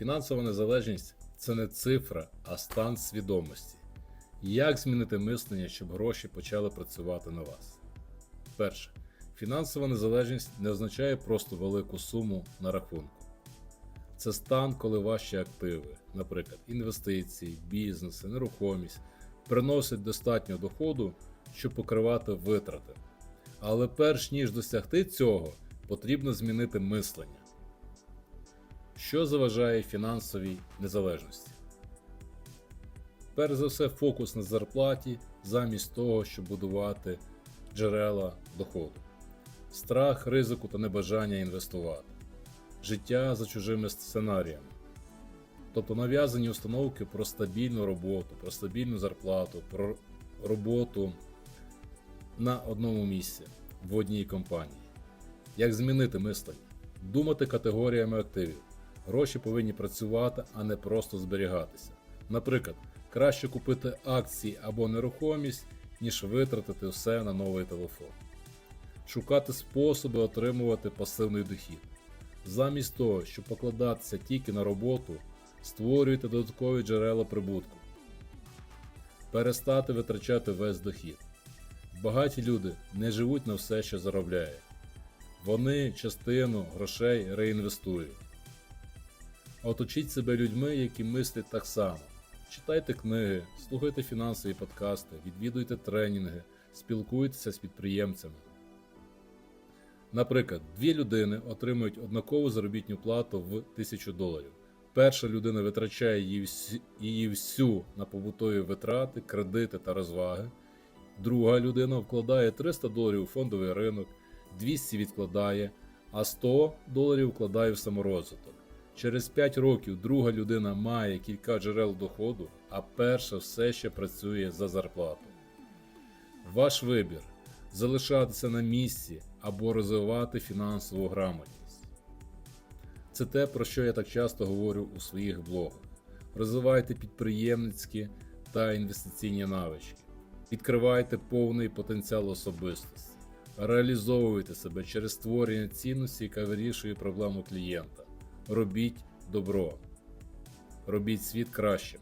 Фінансова незалежність це не цифра, а стан свідомості. Як змінити мислення, щоб гроші почали працювати на вас? Перше. Фінансова незалежність не означає просто велику суму на рахунку. Це стан, коли ваші активи, наприклад, інвестиції, бізнеси, нерухомість, приносять достатньо доходу, щоб покривати витрати. Але перш ніж досягти цього, потрібно змінити мислення. Що заважає фінансовій незалежності? Перш за все, фокус на зарплаті замість того, щоб будувати джерела доходу, страх, ризику та небажання інвестувати, життя за чужими сценаріями. Тобто нав'язані установки про стабільну роботу, про стабільну зарплату, про роботу на одному місці в одній компанії. Як змінити мислення? Думати категоріями активів. Гроші повинні працювати, а не просто зберігатися. Наприклад, краще купити акції або нерухомість, ніж витратити все на новий телефон. Шукати способи отримувати пасивний дохід. Замість того, щоб покладатися тільки на роботу, створюйте додаткові джерела прибутку. Перестати витрачати весь дохід. Багаті люди не живуть на все, що заробляють. Вони частину грошей реінвестують. Оточіть себе людьми, які мислять так само. Читайте книги, слухайте фінансові подкасти, відвідуйте тренінги, спілкуйтеся з підприємцями. Наприклад, дві людини отримують однакову заробітну плату в 1000 доларів. Перша людина витрачає її всю, її всю на побутові витрати, кредити та розваги. Друга людина вкладає 300 доларів у фондовий ринок, 200 відкладає, а 100 доларів вкладає в саморозвиток. Через 5 років друга людина має кілька джерел доходу, а перша все ще працює за зарплату. Ваш вибір залишатися на місці або розвивати фінансову грамотність. Це те, про що я так часто говорю у своїх блогах. Розвивайте підприємницькі та інвестиційні навички, відкривайте повний потенціал особистості, реалізовуйте себе через створення цінності, яка вирішує проблему клієнта. Робіть добро, робіть світ кращим.